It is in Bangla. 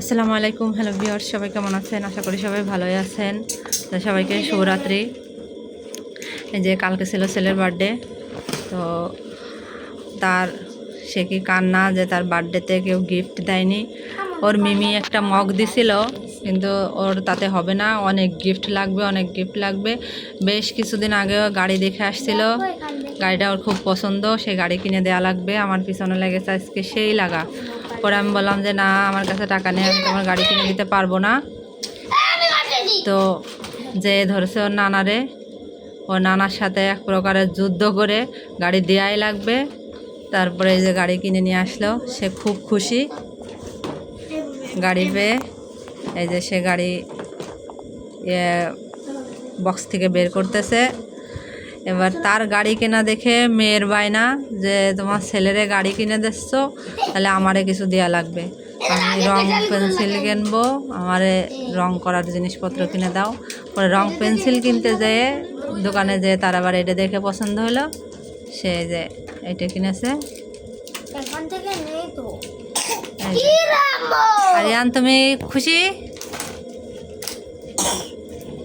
আসসালামু আলাইকুম, হ্যালো ভিউয়ার্স, সবাই কেমন আছেন? আশা করি সবাই ভালোই আছেন। সবাইকে শুভরাত্রি। যে কালকে ছিল ছেলের বার্থডে, তো তার, সে কি কান্না যে তার বার্থডেতে কেউ গিফট দেয়নি? ওর মিমি একটা মগ দিছিল, কিন্তু ওর তাতে হবে না। অনেক গিফট লাগবে, অনেক গিফট লাগবে। বেশ কিছুদিন আগেও গাড়ি দেখে আসছিল। গাড়িটা ওর খুব পছন্দ সেই গাড়ি কিনে দেওয়া লাগবে। আমার পিছনে লেগেছে আজকে সেই লাগা। পরে আমি বললাম যে, না, আমার কাছে টাকা নেই, আমি তোমার গাড়ি কিনে দিতে পারব না। তো যে ধরেছে ওর নানারে ওর নানার সাথে এক প্রকারের যুদ্ধ করে গাড়ি দেওয়াই লাগবে। তারপরে যে গাড়ি কিনে নিয়ে আসলো, সে খুব খুশি। গাড়ি পেয়ে এই যে সে গাড়ি বক্স থেকে বের করতেছে। এবার তার গাড়ি কেনা দেখে মেয়ের বায়না যে তোমার ছেলেরে গাড়ি কিনে দিচ্ছ তাহলে আমারে কিছু দেওয়া লাগবে। আমি রং পেন্সিল কিনবো আমারে রং করার জিনিসপত্র কিনে দাও। পরে রং পেন্সিল কিনতে যেয়ে দোকানে যেয়ে তার আবার এটা দেখে পছন্দ হলো। সে যে এটা কিনেছে। আরিয়ান তুমি খুশি?